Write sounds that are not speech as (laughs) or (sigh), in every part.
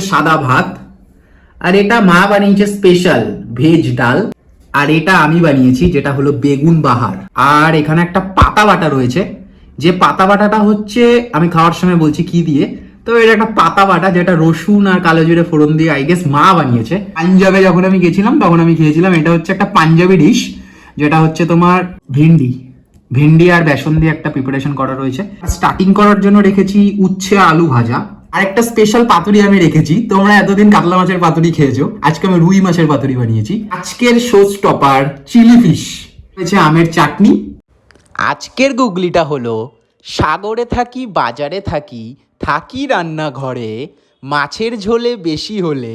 সাদা ভাত, আর এটা মা বানিয়েছে স্পেশাল ভেজ ডাল, আর এটা আমি বানিয়েছি, যেটা হলো বেগুন বাহার। আর এখানে একটা পাতা বাটা রয়েছে, যে পাতা বাটাটা হচ্ছে, আমি খাওয়ার সময় বলছি কি দিয়ে, তো এটা একটা পাতা বাটা, যেটা রসুন আর কালো জিরে ফোড়ন দিয়ে আই গেস মা বানিয়েছে। পাঞ্জাবে যখন আমি গেছিলাম, তখন আমি খেয়েছিলাম, এটা হচ্ছে একটা পাঞ্জাবি ডিশ যেটা হচ্ছে তোমার ভেন্ডি। ভেন্ডি আর বেসন দিয়ে একটা প্রিপারেশন করা রয়েছে। স্টার্টিং করার জন্য রেখেছি উচ্ছে আলু ভাজা। আর একটা স্পেশাল পাতুরি আমি রেখেছি। তোমরা এতদিন কাতলা মাছের পাতুরি খেয়েছো। আজকে আমি রুই মাছের পাতুরি বানিয়েছি। আজকের শো স্টপার চিলি ফিশ রয়েছে আমের চাটনি। আজকের গুগলিটা হলো সাগরে থাকি বাজারে থাকি থাকি রান্নাঘরে মাছের ঝোলে বেশি হলে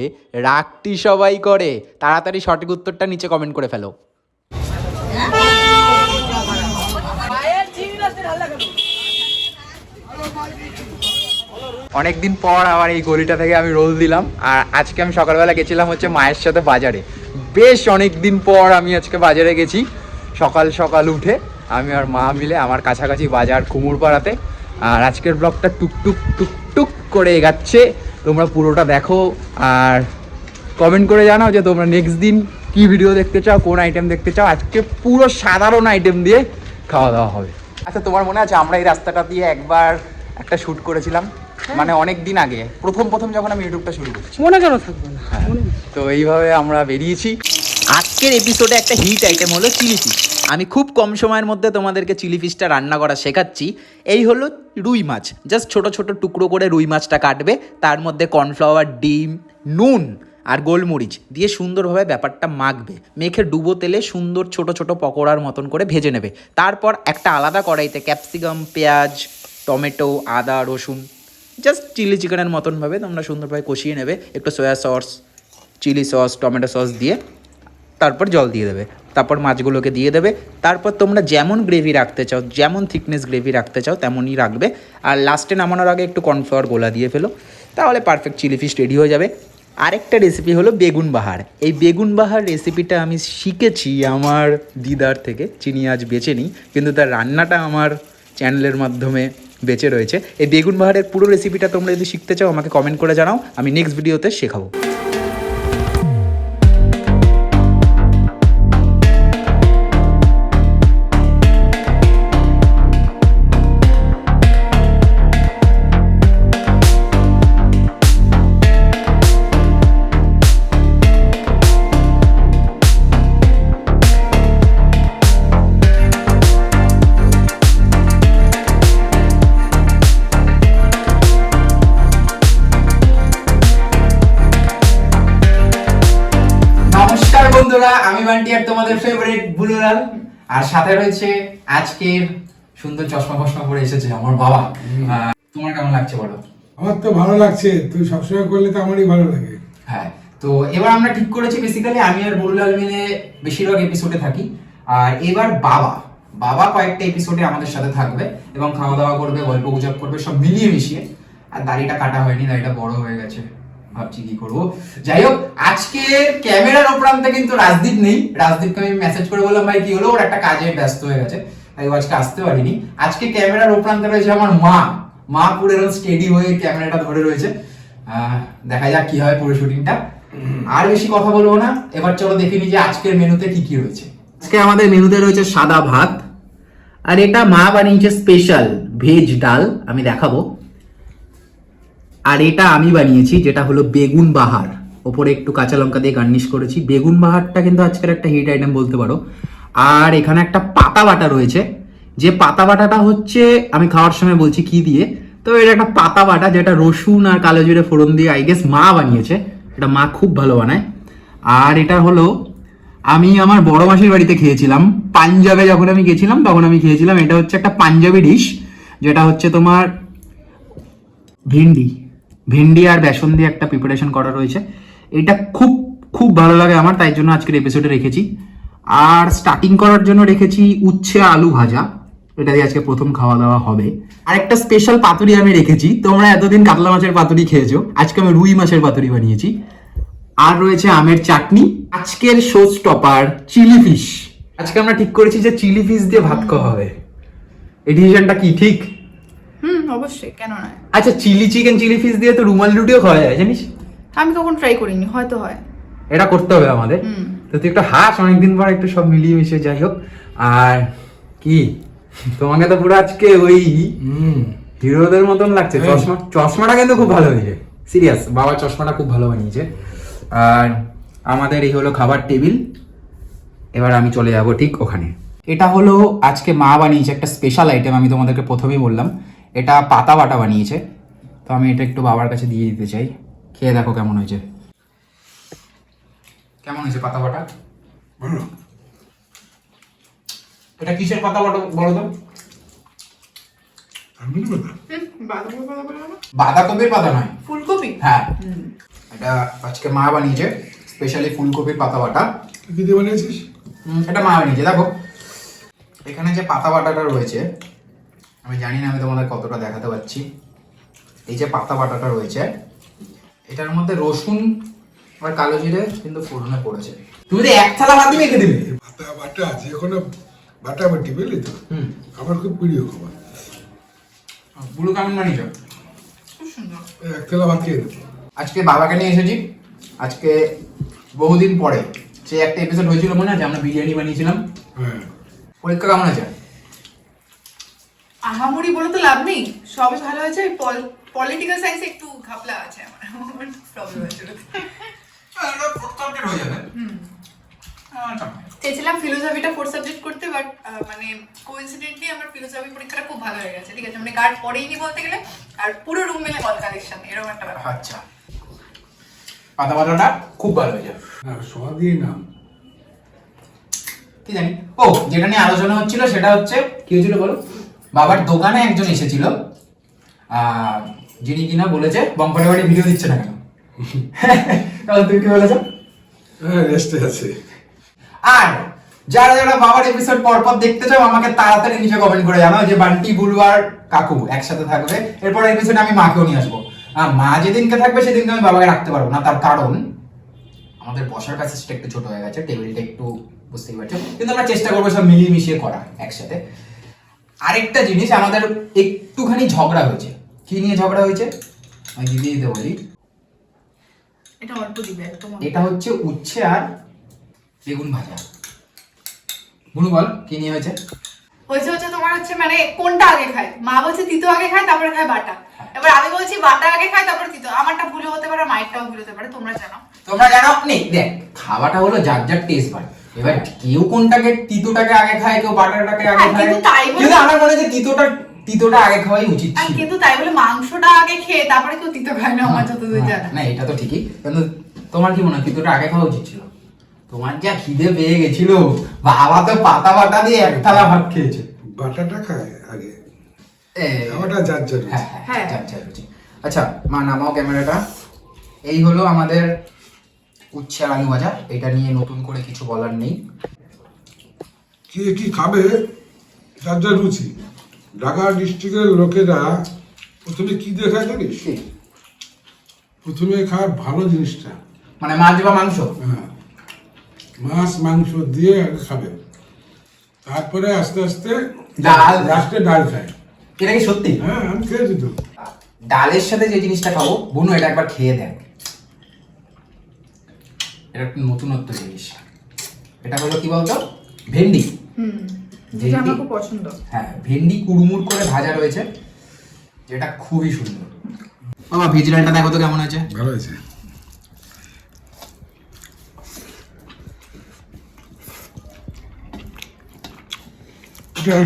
রাগটি সবাই করে। তাড়াতাড়ি সঠিক উত্তরটা নিচে কমেন্ট করে ফেলো। অনেকদিন পর আবার এই গলিটা থেকে আমি রোল দিলাম। আর আজকে আমি সকালবেলা গেছিলাম হচ্ছে মায়ের সাথে বাজারে। বেশ অনেক দিন পর আমি আজকে বাজারে গেছি। সকাল সকাল উঠে আমি আর মা মিলে আমার কাছাকাছি বাজার কুমুরপাড়াতে। আর আজকের ব্লগটা টুকটুক টুকটুক করে এগাচ্ছে। তোমরা পুরোটা দেখো আর কমেন্ট করে জানাও যে তোমরা নেক্সট দিন কি ভিডিও দেখতে চাও, কোন আইটেম দেখতে চাও। আজকে পুরো সাধারণ আইটেম দিয়ে খাওয়া দাওয়া হবে। আচ্ছা তোমার মনে আছে আমরা এই রাস্তাটা দিয়ে একবার একটা শ্যুট করেছিলাম? মানে অনেক দিন আগে প্রথম প্রথম যখন আমি ইউটিউবটা শুরু করেছি। মনে কেন থাকবে না? হ্যাঁ তো এইভাবে আমরা বেরিয়েছি। আজকের এপিসোডে একটা হিট আইটেম হলো চিলি ফিশ আমি খুব কম সময়ের মধ্যে তোমাদেরকে চিলি ফিশটা রান্না করা শেখাচ্ছি। এই হলো রুই মাছ। জাস্ট ছোট ছোট টুকরো করে রুই মাছটা কাটবে। তার মধ্যে কর্নফ্লাওয়ার ডিম নুন আর গোলমরিচ দিয়ে সুন্দরভাবে ব্যাপারটা মাখবে। মেখে ডুবো তেলে সুন্দর ছোট ছোট পকোড়ার মতন করে ভেজে নেবে। তারপর একটা আলাদা কড়াইতে ক্যাপসিকাম পেঁয়াজ টমেটো আদা রসুন জাস্ট চিলি চিকেনের মতনভাবে তোমরা সুন্দরভাবে কষিয়ে নেবে। একটু soya sauce chilli sauce tomato sauce দিয়ে তারপর জল দিয়ে দেবে। তারপর মাছগুলোকে দিয়ে দেবে। তারপর তোমরা যেমন গ্রেভি রাখতে চাও, যেমন থিকনেস গ্রেভি রাখতে চাও, তেমনই রাখবে। আর লাস্টে নামানোর আগে একটু কর্নফ্লাওয়ার গোলা দিয়ে ফেলো। তাহলে পারফেক্ট চিলি ফিশ রেডি হয়ে যাবে। আরেকটা রেসিপি হলো বেগুন বাহার। এই বেগুন বাহার রেসিপিটা আমি শিখেছি আমার দিদার থেকে। চিনি আজ বেছে নিই কিন্তু তার রান্নাটা আমার চ্যানেলের মাধ্যমে বেঁচে রয়েছে। এই বেগুন বাহারের পুরো রেসিপিটা তোমরা যদি শিখতে চাও, আমাকে কমেন্ট করে জানাও। আমি নেক্সট ভিডিওতে শেখাবো। আর তোমাদের ফেভারিট বুলুলাল আর সাথে রয়েছে আজকের সুন্দর চশমা ফশমা পরে এসেছে আমার বাবা। তোমার কেমন লাগছে বলো? আমার তো ভালো লাগছে তুই সবসময় করলে তো আমারই ভালো লাগে। হ্যাঁ তো এবার আমরা ঠিক করেছি বেসিক্যালি আমি আর বুলুলাল মিলে বেশিরভাগ এপিসোডে থাকি। আর এবার বাবা বাবা কয়েকটা এপিসোডে আমাদের সাথে থাকবে এবং খাওয়া দাওয়া করবে গল্প গুজব করবে সব মিলিয়ে মিশিয়ে। আর দাড়িটা কাটা হয়নি দাড়িটা বড় হয়ে গেছে। ভাবছি কি করব? যাই হোক আজকে ক্যামেরার ওপরান্তে কিন্তু রাজদীপ নেই। রাজদীপকে আমি মেসেজ করে বললাম, ভাই, কি হলো? ওর একটা কাজে ব্যস্ত হয়ে গেছে। তাই আজকে আসতে পারিনি। আজকে ক্যামেরার ওপরান্তে রয়েছে আমার মা। মা পুরো এরকম স্টেডি হয়ে ক্যামেরাটা ধরে রয়েছে। দেখা যাক কি হয় পুরো শুটিংটা। আর বেশি কথা বলব না। এবার চলো দেখে নি যে আজকের মেনুতে কি কি রয়েছে। আজকে আমাদের মেনুতে রয়েছে সাদা ভাত। আর এটা মা বানিয়েছে স্পেশাল ভেজ ডাল। আমি দেখাবো। আর এটা আমি বানিয়েছি, যেটা হলো বেগুন বাহার। ওপরে একটু কাঁচা লঙ্কা দিয়ে গার্নিশ করেছি। বেগুন বাহারটা কিন্তু আজকের একটা হিট আইটেম বলতে পারো। আর এখানে একটা পাতা বাটা রয়েছে। যে পাতা বাটাটা হচ্ছে, আমি খাওয়ার সময় বলছি কি দিয়ে, তো এটা একটা পাতা বাটা যেটা রসুন আর কালো জিরে ফোড়ন দিয়ে আই গেস মা বানিয়েছে। এটা মা খুব ভালো বানায়। আর এটা হলো, আমি আমার বড় মাসির বাড়িতে খেয়েছিলাম। পাঞ্জাবে যখন আমি গেছিলাম, তখন আমি খেয়েছিলাম। এটা হচ্ছে একটা পাঞ্জাবি ডিশ যেটা হচ্ছে তোমার ভেন্ডি। ভেন্ডি আর বেসন দিয়ে একটা প্রিপারেশন করা রয়েছে। এটা খুব খুব ভালো লাগে আমার, তাই জন্য আজকের এপিসোডে রেখেছি। আর স্টার্টিং করার জন্য রেখেছি উচ্ছে আলু ভাজা। এটা দিয়ে আজকে প্রথম খাওয়া দাওয়া হবে। আর একটা স্পেশাল পাতুরি আমি রেখেছি। তোমরা এতদিন কাতলা মাছের পাতুরি খেয়েছো। আজকে আমি রুই মাছের পাতুরি বানিয়েছি। আর রয়েছে আমের চাটনি। আজকের শো স্টপার চিলি ফিশ আজকে আমরা ঠিক করেছি যে চিলি ফিশ দিয়ে ভাত খাওয়া হবে। এই ডিসিশনটা কি, ঠিক? অবশ্যই কেন নয়। আচ্ছা চিলি চিকেন চিলি ফিশ দিয়ে তো রুমাল রুটিও খাওয়া যায় জানিস? আমি কখন ট্রাই করিনি হয়তো হয়। এটা করতে হবে আমাদের। তো তুই একটু হাস অনেকদিন পর একটু সব মিলিয়ে মিশিয়ে যাই হোক। আর কি? তোমাকে তো পুরো আজকে ওই হিরোদের মতন লাগছে। চশমা চশমাটা কিন্তু খুব ভালো হয়েছে। সিরিয়াস বাবা চশমাটা খুব ভালো বানিয়েছে। আর আমাদের এই হলো খাবার টেবিল। এবার আমি চলে যাব ঠিক ওখানে। এটা হলো আজকে মা বানিয়েছে একটা স্পেশাল আইটেম আমি তোমাদেরকে প্রথমেই বললাম। এটা পাতা বাটা বানিয়েছে। তো আমি এটা একটু বাবার কাছে দিয়ে দিতে চাই। খেয়ে দেখো কেমন হয়েছে। কেমন হয়েছে পাতা বাটা? এটা কিসের পাতা বাটা বলো তো? বাঁধাকপির পাতা। নয়। ফুলকপি? হ্যাঁ। এটা আজকে মা বানিয়েছে স্পেশালি ফুলকপির পাতা বাটা। তুই কি দিয়ে বানিয়েছিস? এটা মা বানিয়েছে দেখো। এখানে যে পাতা বাটাটা রয়েছে আমি জানি না আমি তোমাদের কতটা দেখাতে পারছি। এই যে পাতা বাটাটা রয়েছে এটার মধ্যে রসুন আর কালো জিরে কিন্তু ফোড়নে পড়েছে। তুমি তো এক থালা ভাত মেখে দিবে ভাতা বাটা যে কোনো বাটা বাটি বুঝলি তো? হুম। আমার খুব প্রিয় খাবার। বুলু কেমন বানিয়েছো? খুব সুন্দর। এই এক থালা ভাত খেয়ে আজকে বাবাকে নিয়ে এসেছি। আজকে বহুদিন পরে সে একটা এপিসোড হয়েছিল মনে আছে? আমরা বিরিয়ানি বানিয়েছিলাম। হ্যাঁ। পরীক্ষা কেমন আছে? আহামরি বলে তো লাভ নেই। সবই ভালো হয়েছে পলিটিক্যাল সায়েন্সে একটু ঘাপলা আছে আমার। প্রবলেম হয়ে যাবে। চেয়েছিলাম ফিলোসফিটা ফোর সাবজেক্ট করতে বাট মানে কোইন্সিডেন্টলি আমার ফিলোসফি পরীক্ষাটা খুব ভালো হয়ে গেছে ঠিক আছে? মানে গার্ড পড়েইনি বলতে গেলে আর পুরো রুম মিলে কল কালেকশন এরকম একটা ব্যাপার। আচ্ছা। পাতা বাটাটা খুব ভালো হয়েছে না সব দিয়ে নাম কি জানি? ও যেটা নিয়ে আলোচনা হচ্ছিল সেটা হচ্ছে কি হয়েছিল বলো? বাবার দোকানে একজন এসেছিল। যিনি কিনা বলেছে বম্পারে বাড়ি ভিডিও দিচ্ছে না কেন? তাহলে তুমি কি বলেছ? হ্যাঁ রেস্টে আছে। আর যারা যারা বাবার এপিসোড পর পর দেখতে চাও আমাকে তাড়াতাড়ি নিচে কমেন্ট করে জানাও যে বান্টি বুলবার কাকু একসাথে থাকবে। এরপর এপিসোডে আমি মাকেও নিয়ে আসব। আর মা যেদিনকে থাকবে সেদিনকে আমি বাবাকে রাখতে পারব না। তার কারণ আমাদের বসার কাছে সেটা একটু ছোট হয়ে গেছে টেবিলটা একটু বুঝতেই পারছ। কিন্তু আমরা চেষ্টা করব সব মিলিয়ে মিশিয়ে করা একসাথে। আরেকটা জিনিস আমাদের একটুখানি ঝগড়া হয়েছে। কি নিয়ে ঝগড়া হয়েছে? আমি দিদি দিতে বলি। এটা অল্প দিবে এটা হচ্ছে উচ্ছে আর বেগুন ভাজা। বুনু বল কি নিয়ে হয়েছে? হয়েছে হচ্ছে তোমার হচ্ছে মানে কোনটা আগে খায়? মা বলছে তিতো আগে খায় তারপরে খায় বাটা। এবার আমি বলছি বাটা আগে খায় তারপরে তিতো। আমারটা ভুল হতে পারে মায়েরটাও ভুল হতে পারে তোমরা জানো। তোমরা জানো? নেই দেখ খাওয়াটা হলো যার যার টেস্ট বাট এবার কেউ কোনটাকে তিতোটাকে আগে খায় কেউ বাটাটাকে আগে হ্যাঁ, খায়? কিন্তু আমার মনে হয় যে তিতোটা তিতোটা আগে খাওয়াই উচিত ছিল। কিন্তু তাই বলে মাংসটা আগে খেয়ে তারপরে কেউ তিতো খায় না আমার যতদূর হ্যাঁ, জানা। না এটা তো ঠিকই। কিন্তু তোমার কি মনে হয় তিতোটা আগে খাওয়া উচিত ছিল? তোমার যা খিদে পেয়ে গেছিল বাবা তো পাতা বাটা দিয়ে এক থালা ভাত খেয়েছে। বাটাটা খায় আগে। যার হ্যাঁ হ্যাঁ হ্যাঁ। আচ্ছা মা নামাও ক্যামেরাটা। এই হলো আমাদের উচ্ছে আর আলু ভাজা এটা নিয়ে নতুন করে কিছু বলার নেই। কে কি খাবে? যার যার রুচি। ঢাকা ডিস্ট্রিক্টের লোকেরা প্রথমে কি দিয়ে খায় জানিস প্রথমে খায় ভালো জিনিসটা। মানে মাছ বা মাংস? হ্যাঁ। মাছ মাংস দিয়ে আগে খাবে। তারপরে আস্তে আস্তে ডাল। লাস্টে ডাল খায়। এটা কি সত্যি? হ্যাঁ আমি খেয়েছি তো। ডালের সাথে যে জিনিসটা খাব বনু এটা একবার খেয়ে দেখ। এটা একটা নতুনত্ব জিনিস। এটা হলো কি বলতো? ভেন্ডি। যেটা যেটা আমার আমার খুব খুব পছন্দ। হ্যাঁ ভেন্ডি কুড়মুড় করে ভাজা রয়েছে। যেটা খুবই সুন্দর। বাবা ভেজ ডালটা দেখো তো কেমন হয়েছে। ভালো হয়েছে।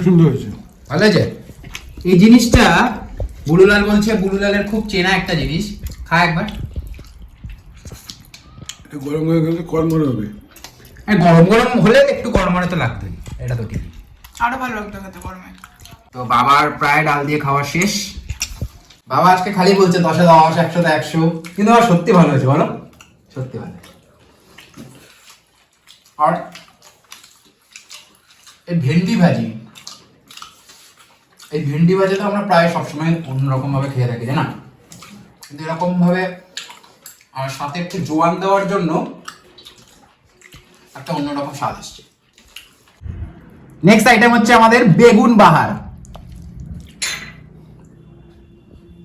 সুন্দর হয়েছে। ভালো হয়েছে? এই জিনিসটা বুলুলাল বলছে বুলুলালের খুব চেনা একটা জিনিস। খা একবার। গরম হয়ে গেলে কর্মরে হবে। হ্যাঁ গরম গরম হলে একটু গরমারে তো লাগবেই এটা তো ঠিক। আরও ভালো লাগতো খেতে গরমে তো বাবার প্রায় ডাল দিয়ে খাওয়া শেষ। বাবা আজকে খালি বলছে দশে দশ একশো একশো। কিন্তু আমার সত্যি ভালো হয়েছে বলো। সত্যি ভালো আর এই ভেন্ডি ভাজি এই ভেন্ডি ভাজি তো আমরা প্রায় সবসময় অন্যরকম ভাবে খেয়ে থাকি না? কিন্তু এরকম ভাবে আর সাথে একটু জোয়ান দেওয়ার জন্য একটা অন্যরকম স্বাদ আসছে নেক্সট আইটেম হচ্ছে আমাদের বেগুন বাহার।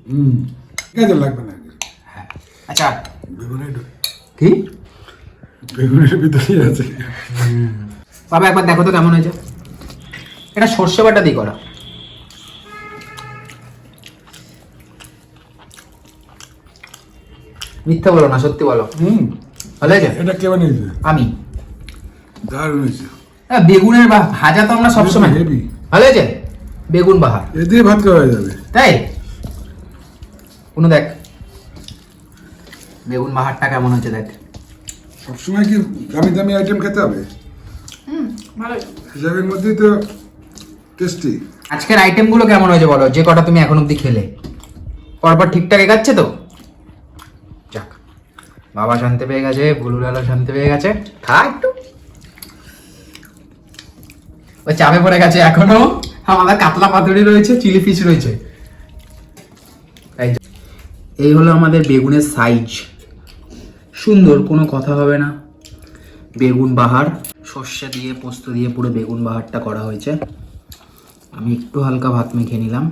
হুম লাগবে না। হ্যাঁ আচ্ছা। বেগুনের কি? বেগুনের ভিতরেই আছে। বাবা একবার দেখো তো কেমন হয়েছে। এটা সর্ষে বাটা দিয়ে করা। মিথ্যা বলো না সত্যি বলো। হুম। ভালো হয়েছে? এটা কে বানিয়েছে? আমি। দারুণ হয়েছে। হ্যাঁ, বেগুনের বা ভাজা তো আমরা সবসময়। হেভি ভালো হয়েছে? বেগুন বাহার। এ দিয়ে ভাত খাওয়া যাবে। তাই? কোনো দেখ। বেগুন বাহারটা কেমন হচ্ছে দেখ। সবসময় কি দামি দামি আইটেম খেতে হবে? হুম ভালো হিসাবের মধ্যেই তো টেস্টি আজকের আইটেমগুলো কেমন হয়েছে বলো? যে কটা তুমি এখন অব্দি খেলে। পরপর ঠিকঠাক এগাচ্ছে তো? বাবা শান্তি পেয়ে গেছে বুলুলালও শান্তি পেয়ে গেছে। খা একটু। ওই চাপে পড়ে গেছে এখনও। আমাদের কাতলা পাতুরি রয়েছে, চিলি ফিশ রয়েছে। এই হলো আমাদের বেগুনের সাইজ সুন্দর, কোনো কথা হবে না। বেগুন বাহার, সর্ষে দিয়ে, পোস্ত দিয়ে পুরো বেগুন বাহারটা করা হয়েছে। আমি একটু হালকা ভাত মেখে নিলাম।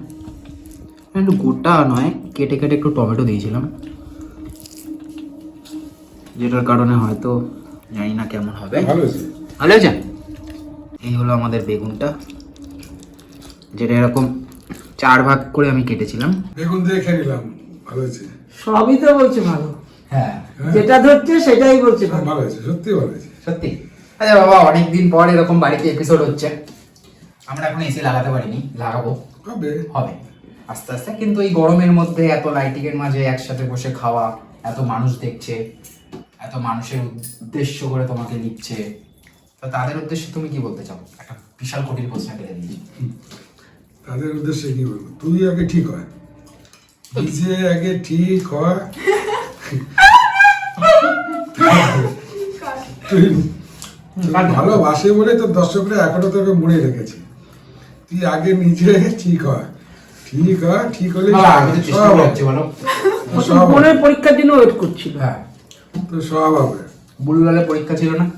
একটু গোটা নয়, কেটে কেটে একটু টমেটো দিয়েছিলাম। যেটার কারণে হয়তো জানি না কেমন হবে। ভালো হয়েছে। এই হলো আমাদের বেগুনটা যেটা এরকম চার ভাগ করে আমি কেটেছিলাম। বেগুন দিয়ে খেয়ে নিলাম। ভালো হয়েছে। সবই তো বলছে ভালো। হ্যাঁ। যেটা ধরছে সেটাই বলছে ভালো। হয়েছে সত্যি ভালো হয়েছে। সত্যি? আচ্ছা বাবা অনেকদিন পর এরকম বাড়িতে এপিসোড হচ্ছে। আমরা এখন এসি লাগাতে পারিনি লাগাবো। হবে। হবে। আস্তে আস্তে কিন্তু এই গরমের মধ্যে এত লাইটিং এর মাঝে একসাথে বসে খাওয়া এত মানুষ দেখছে এত মানুষের উদ্দেশ্য করে তোমাকে লিখছে তো তাদের উদ্দেশ্যে তুমি কি বলতে চাও? একটা বিশাল কঠিন প্রশ্ন কেটে দিয়েছি। তাদের উদ্দেশ্যে কি বলব? তুই আগে ঠিক হয়। নিজে আগে ঠিক হয়। তুই ভালোবাসে বলে তোর দর্শকরা এখনও তোকে মনে রেখেছে। তুই আগে নিজে ঠিক হয়। ঠিক হয় ঠিক হলে সব। বোনের পরীক্ষার জন্য ওয়েট করছিল। হ্যাঁ। তোর সব হবে। বুলুলালের পরীক্ষা ছিল না।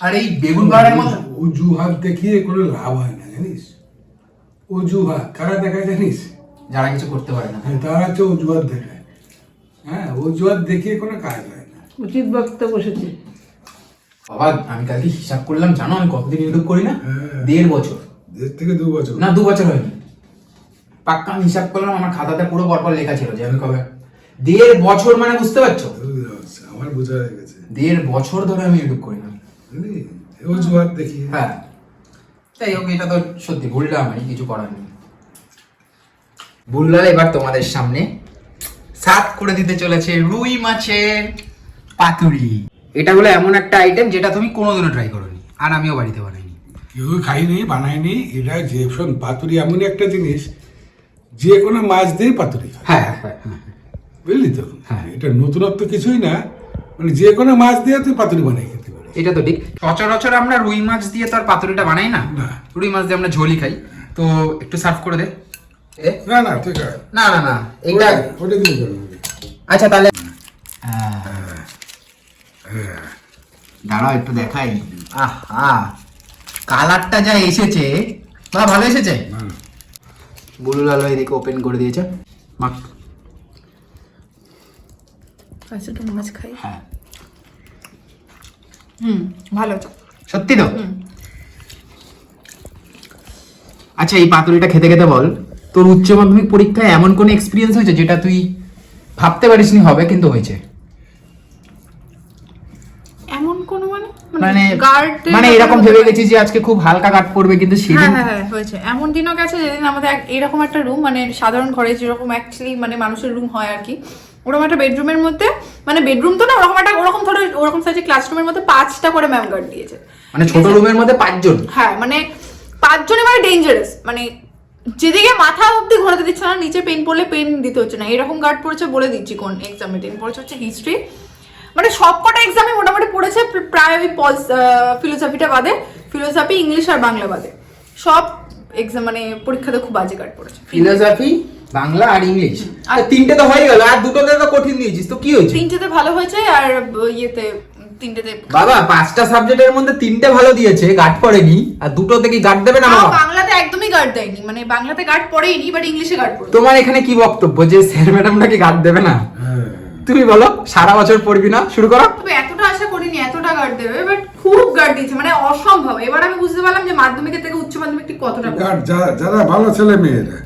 আর এই বেগুন বাড়ার মধ্যে অজুহাত দেখিয়ে কোনো লাভ হয় না জানিস? অজুহাত কারা দেখায় জানিস? যারা কিছু করতে পারে না। হ্যাঁ তারা হচ্ছে অজুহাত দেখায়। হ্যাঁ অজুহাত দেখিয়ে কোনো কাজ হয় না। উচিত বক্তা বসেছে। বাবা আমি কালকে হিসাব করলাম জানো আমি কতদিন ইউটিউব করি না? হ্যাঁ। দেড় বছর। দেড় থেকে দু বছর। না দু বছর হয়নি। পাক্কা আমি হিসাব করলাম আমার খাতাতে পুরো পরপর লেখা ছিল যে আমি কবে দেড় বছর মানে বুঝতে পারছ? আমার বোঝা হয়ে গেছে। দেড় বছর ধরে আমি ইউটিউব করি না? অজুহাত দেখিয়ে হ্যাঁ। যাই হোক এটা তো সত্যি ভুললাম আমি কিছু করার নেই। ভুললাম এবার তোমাদের সামনে সাত করে দিতে চলেছে রুই মাছের পাতুরি। এটা হলো এমন একটা আইটেম যেটা তুমি কোনোদিনও ট্রাই করোনি আর আমিও বাড়িতে বানাইনি। কেউ খাইনি বানায়নি এটা যে পাতুরি এমনই একটা জিনিস যে কোনো মাছ দিয়ে পাতুরি হ্যাঁ হ্যাঁ হ্যাঁ। বুঝলি তো? হ্যাঁ। এটা নতুনত্ব কিছুই না। মানে যে কোনো মাছ দিয়ে তুই পাতুরি বানাই খেতে পারিস। এটা তো ঠিক। সচরাচর আমরা রুই মাছ দিয়ে তো আর পাতুরিটা বানাই না। রুই মাছ দিয়ে আমরা ঝোলই খাই। তো একটু সার্ভ করে দে। না না ঠিক আছে না না না। এটা ওটা- দিয়ে আচ্ছা তাহলে দাঁড়াও একটু দেখাই। আহা কালারটা যা এসেছে। বা ভালো এসেছে। ভালো। লাল এদিকে ওপেন করে দিয়েছে। মাখ আচ্ছা একটু মাছ খাই। হ্যাঁ। হুম ভালো তো। সত্যি তো? আচ্ছা এই পাতুরিটা খেতে খেতে বল। তোর উচ্চ মাধ্যমিক পরীক্ষায় এমন কোন এক্সপিরিয়েন্স হয়েছে যেটা তুই ভাবতে পারিসনি হবে কিন্তু হয়েছে? এমন কোনো মানে? মানে মানে এরকম ভেবে গেছিস যে আজকে খুব হালকা কাট পড়বে কিন্তু হ্যাঁ সেদিন হ্যাঁ হ্যাঁ হয়েছে। এমন দিনও গেছে যেদিন আমাদের এরকম একটা রুম মানে সাধারণ ঘরে যেরকম অ্যাকচুয়ালি মানে মানুষের রুম হয় আর কি। ওরকম একটা বেডরুমের মধ্যে মানে বেডরুম তো না ওরকম একটা ওরকম ধরো ওরকম সাইজে ক্লাসরুমের মধ্যে পাঁচটা করে ম্যাম গার্ড দিয়েছে। মানে ছোট রুমের মধ্যে পাঁচজন? হ্যাঁ মানে পাঁচজনে মানে ডেঞ্জারাস মানে যেদিকে মাথা অব্দি ঘোরাতে দিচ্ছে না নিচে পেন পড়লে পেন দিতে হচ্ছে না। এরকম গার্ড পড়েছে বলে দিচ্ছি কোন এক্সামে টেন পড়েছে হচ্ছে হিস্ট্রি মানে সবকটা এক্সামে মোটামুটি পড়েছে প্রায় ওই পলস ফিলোসফিটা বাদে ফিলোসফি ইংলিশ আর বাংলা বাদে। সব এক্সাম মানে পরীক্ষাতে খুব বাজে গার্ড পড়েছে। ফিলোসফি বাংলা আর ইংলিশ। আর তিনটে তো হয়ে গেল আর দুটোতে তো কঠিন দিয়েছিস তো কি হয়েছে? তিনটেতে ভালো হয়েছে আর ইয়েতে তিনটেতে বাবা পাঁচটা সাবজেক্টের মধ্যে তিনটে ভালো দিয়েছে গার্ড পড়েনি আর দুটো থেকে গার্ড দেবে না বাবা? বাংলাতে একদমই গার্ড দেয়নি মানে বাংলাতে গার্ড পড়েইনি বাট ইংলিশে গার্ড পড়ে তোমার এখানে কি বক্তব্য যে স্যার ম্যাডাম নাকি গার্ড দেবে না? হ্যাঁ। তুমি বলো সারা বছর পড়বি না? শুরু করো। তবে এতটা আশা করিনি এতটা গার্ড দেবে বাট খুব গার্ড দিয়েছে মানে অসম্ভব। এবার আমি বুঝতে পারলাম যে মাধ্যমিকের থেকে উচ্চ মাধ্যমিক ঠিক কতটা। গার্ড যারা যারা ভালো ছেলে মেয়েরা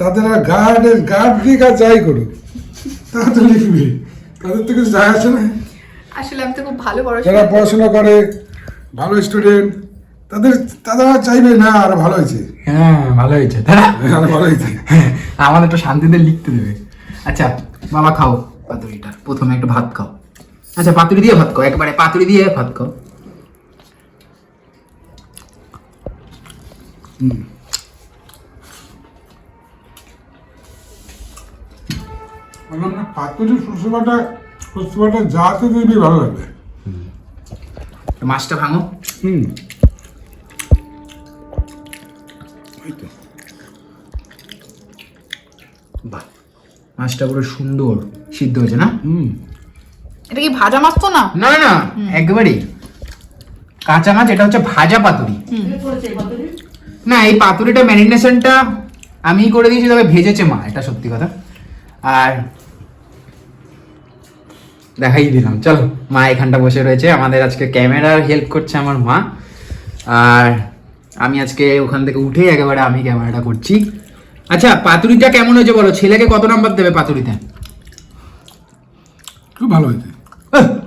তাদের আর গার্ড গার্ড দিক আর যাই করুক তারা তো লিখবে। তাদের তো কিছু যায় আসে না। আসলে আমি তো খুব ভালো যারা পড়াশোনা পড়াশোনা করে ভালো স্টুডেন্ট তাদের তারা চাইবে না আর ভালো হয়েছে। হ্যাঁ ভালো হয়েছে। তাই না? আর ভালো হয়েছে। (laughs) আমাদের একটু শান্তিতে লিখতে দেবে। আচ্ছা বাবা খাও পাতুরিটা। প্রথমে একটু ভাত খাও। আচ্ছা পাতুরি দিয়ে ভাত খাও। একবারে পাতুরি দিয়ে ভাত খাও। বললাম না পাতুরি দিবি ভালো লাগবে। মাছটা ভাঙো। হুম। বাহ মাছটা পুরো সুন্দর সিদ্ধ হয়েছে না? হুম। এটা কি ভাজা মাছ তো না? না না একবারেই। কাঁচা মাছ এটা হচ্ছে ভাজা পাতুরি। না এই পাতুরিটা ম্যারিনেশনটা আমি করে দিয়েছি তবে ভেজেছে মা এটা সত্যি কথা। আর দেখাই দিলাম। চলো মা এখানটা বসে রয়েছে। আমাদের আজকে ক্যামেরার হেল্প করছে আমার মা। আর আমি আজকে ওখান থেকে উঠে একেবারে আমি ক্যামেরাটা করছি। আচ্ছা পাতুরিটা কেমন হয়েছে বলো? ছেলেকে কত নাম্বার দেবে পাতুরিতে? খুব ভালো হয়েছে।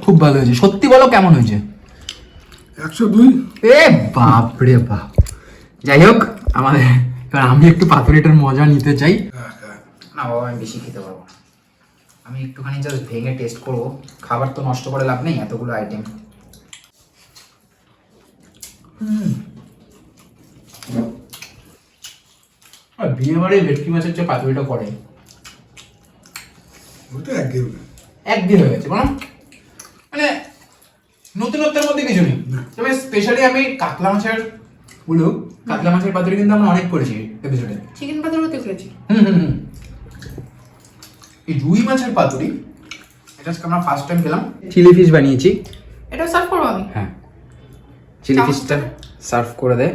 খুব ভালো হয়েছে। সত্যি বলো কেমন হয়েছে? একশো দুই। এ বাপ রে বাপ। যাই হোক আমাদের এবার আমি একটু পাতুরিটার মজা নিতে চাই। না বাবা আমি বেশি খেতে পারব। আমি একটুখানি জাস্ট ভেঙে টেস্ট করব। খাবার তো নষ্ট করে লাভ নেই এতগুলো আইটেম বিয়ে বাড়ি ভেটকি মাছের যে পাতুরিটা করে ওটা একঘেয়ে একদিন হয়ে গেছে বলো মানে নতুনত্বের মধ্যে কিছু নেই। তবে স্পেশালি আমি কাতলা মাছের বলো। কাতলা মাছের পাতুরি কিন্তু আমরা অনেক করেছি এপিসোডে চিকেন পাতুরিতে খেয়েছি। হুম হুম হুম। এই রুই মাছের পাতুরি এটা আজকে আমরা ফার্স্ট টাইম খেলাম। চিলি ফিশ বানিয়েছি। এটা সার্ভ করব আমি? হ্যাঁ। চিলি ফিশটা সার্ভ করে দেয়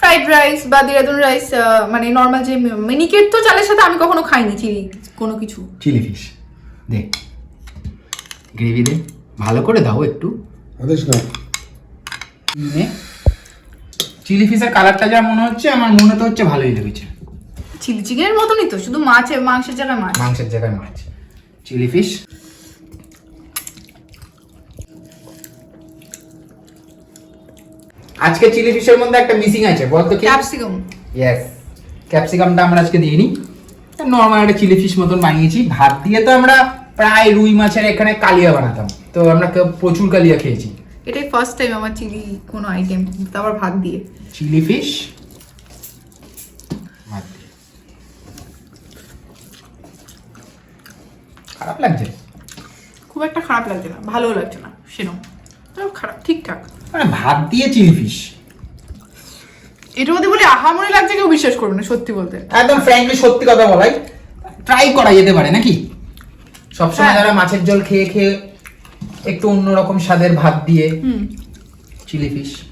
ফ্রাইড রাইস বা দেরাদুন রাইস মানে নর্মাল যে মিনিকেট তো চালের সাথে আমি কখনো খাইনি চিলি কোনো কিছু। চিলি ফিশ দে। গ্রেভি দে। ভালো করে দাও একটু। আদেশ না চিলি ফিশের কালারটা যা মনে হচ্ছে আমার মনে তো হচ্ছে ভালোই লেগেছে। চিলি চিকেনের মতনই তো শুধু মাছে মাংসের জায়গায় মাছ। মাংসের জায়গায় মাছ। Chilli fish. আজকে চিলি ফিশের মধ্যে একটা মিসিং আছে বলতো কি? ক্যাপসিকাম। ইয়েস ক্যাপসিকামটা আমরা আজকে দিইনি। নর্মাল একটা চিলি ফিশ মতন বানিয়েছি। ভাত দিয়ে তো আমরা প্রায় রুই মাছের এখানে কালিয়া বানাতাম। তো আমরা প্রচুর কালিয়া খেয়েছি। এটাই ফার্স্ট টাইম আমার চিলি কোনো আইটেম তারপর ভাত দিয়ে। চিলি ফিশ ভাত দিয়ে। খারাপ লাগছে? খুব একটা খারাপ লাগছে না ভালো লাগছে না সেরকম। তাও খারাপ ঠিকঠাক। মানে ভাত দিয়ে চিলি ফিশ? এটা যদি বলি আহামরি লাগছে কেউ বিশ্বাস করবে না সত্যি বলতে। একদম ফ্র্যাঙ্কলি সত্যি কথা বলাই। ট্রাই করা যেতে পারে নাকি? সবসময় হ্যাঁ। যারা মাছের জল খেয়ে খেয়ে একটু অন্যরকম স্বাদের ভাত দিয়ে হুম। Chilli fish.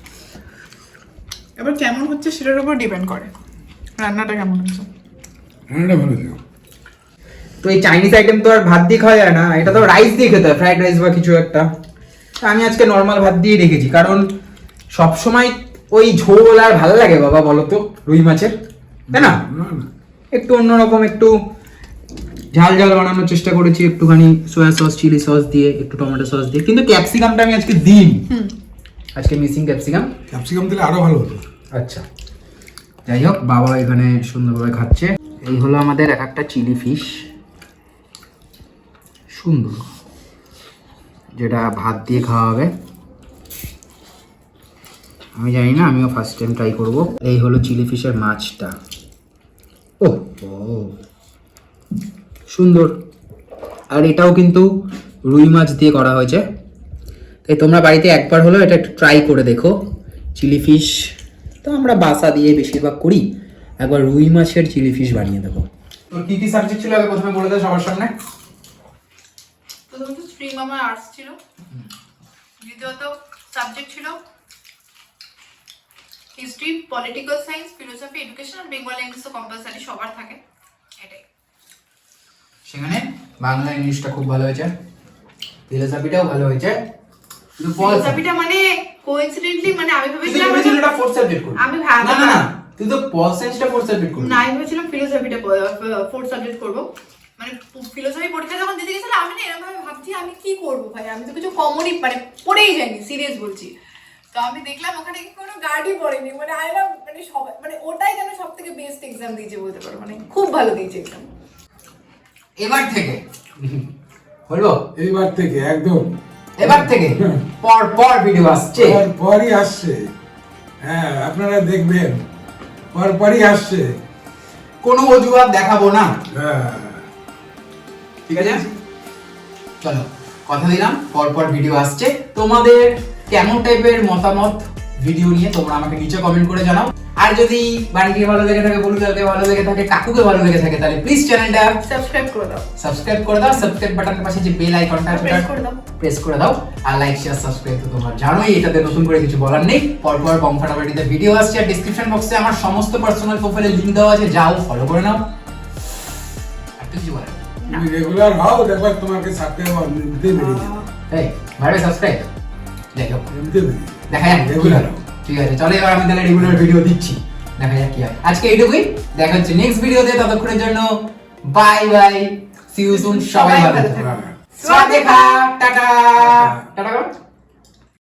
এবার কেমন হচ্ছে সেটার উপর ডিপেন্ড করে। রান্নাটা কেমন হচ্ছে? রান্নাটা ভালো হয়েছে তো এই চাইনিজ আইটেম তো আর ভাত দিয়ে খাওয়া যায় না এটা তো রাইস দিয়ে খেতে হয় ফ্রাইড রাইস বা কিছু একটা। তা আমি আজকে নর্মাল ভাত দিয়ে রেখেছি কারণ সব সময় ওই ঝোল আর ভালো লাগে বাবা বলো তো রুই মাছের তাই না? না না একটু অন্যরকম একটু ঝাল ঝাল বানানোর চেষ্টা করেছি একটুখানি সয়া সস চিলি সস দিয়ে একটু টমেটো সস দিয়ে। কিন্তু ক্যাপসিকামটা আমি আজকে দিই আজকে মিসিং ক্যাপসিকাম ক্যাপসিকাম দিলে আরও ভালো হতো। আচ্ছা। যাই হোক বাবা এখানে সুন্দরভাবে খাচ্ছে। এই হলো আমাদের এক একটা চিলি ফিশ সুন্দর। যেটা ভাত দিয়ে খাওয়া হবে। আমি জানি না, আমিও ফার্স্ট টাইম ট্রাই করব। এই হলো চিলি ফিশের মাছটা। ও সুন্দর। আর এটাও কিন্তু রুই মাছ দিয়ে করা হয়েছে। তাই তোমরা বাড়িতে একবার হলো এটা একটু ট্রাই করে দেখো। চিলি ফিশ তো আমরা বাসা দিয়ে বেশিরভাগ করি। একবার রুই মাছের চিলি ফিশ বানিয়ে দেবো। তোর কি কি সাবজেক্ট ছিল আগে প্রথমে বলে দে সবার সামনে? প্রথমত স্ট্রিম আমার আর্টস ছিল। দ্বিতীয়ত সাবজেক্ট ছিল history political science philosophy education আর বেঙ্গল ইংলিশ তো কম্পালসারি সবার থাকে। এটাই। সেখানে বাংলা ইংলিশটা খুব ভালো হয়েছে। ফিলোসফিটাও ভালো হয়েছে। ফিলোসফিটা মানে কোইন্সিডেন্টলি মানে আমি ভেবেছিলাম ভেবেছিলি ওটা ফোর্থ সাবজেক্ট করবি আমি না না না তুই তো পল সায়েন্সটা ফোর্থ সাবজেক্ট করবি না আমি ভেবেছিলাম ফিলোসফিটা ফোর্থ সাবজেক্ট করব। মানে ফিলোসফি গেছিলাম আমি না এরকম ভাবে ভাবছি আমি কি করব ভাই? আমি তো কিছু কমনই মানে পড়েই যাইনি সিরিয়াস বলছি। তো আমি দেখলাম ওখানে কি কোনো গার্ডই পড়েনি মানে আয়রা মানে সবাই মানে ওটাই যেন সব থেকে বেস্ট এক্সাম দিয়েছে বলতে পারো মানে খুব ভালো দিয়েছে এক্সাম এবার থেকে। বলব? এইবার থেকে একদম। এবার থেকে। পর পর ভিডিও আসছে। পর পরই আসছে। হ্যাঁ আপনারা দেখবেন। পর পরই আসছে। কোনো অজুহাত দেখাবো না। হ্যাঁ। ঠিক আছে? চলো কথা দিলাম পরপর ভিডিও আসছে। তোমাদের কেমন টাইপের মতামত ভিডিও নিয়ে তোমরা আমাকে নিচে কমেন্ট করে জানাও। আর যদি বাড়িকে ভালো লেগে থাকে বলুদাকে ভালো লেগে থাকে কাকুকে ভালো লেগে থাকে তাহলে প্লিজ চ্যানেলটা সাবস্ক্রাইব করে দাও। সাবস্ক্রাইব করে দাও সাবস্ক্রাইব বাটনের পাশে যে বেল আইকনটা আছে। প্রেস করে দাও। আর লাইক শেয়ার সাবস্ক্রাইব তো তোমরা জানোই এটাতে নতুন করে কিছু বলার নেই। পরপর বম ফাটাফাটিতে ভিডিও আসছে আর ডেসক্রিপশন বক্সে আমার সমস্ত পার্সোনাল প্রোফাইলের লিংক দেওয়া আছে যাও ফলো করে নাও। তুমি রেগুলার হও দেখো তোমাকে সাবস্ক্রাইব এমনিতে বেরিয়ে যাবে এই ভাবে সাবস্ক্রাইব দেখো। এমনিতে বেরিয়ে দেখা যাক রেগুলার ঠিক আছে চলো এবার আমি তাহলে রেগুলার ভিডিও দিচ্ছি। দেখা যাক কি হয়। আজকে এইটুকুই। দেখা হচ্ছে নেক্সট ভিডিওতে ততক্ষণের জন্য bye bye see you soon সবাই ভালো থেকো। স্বাগত টাটা। টাটা।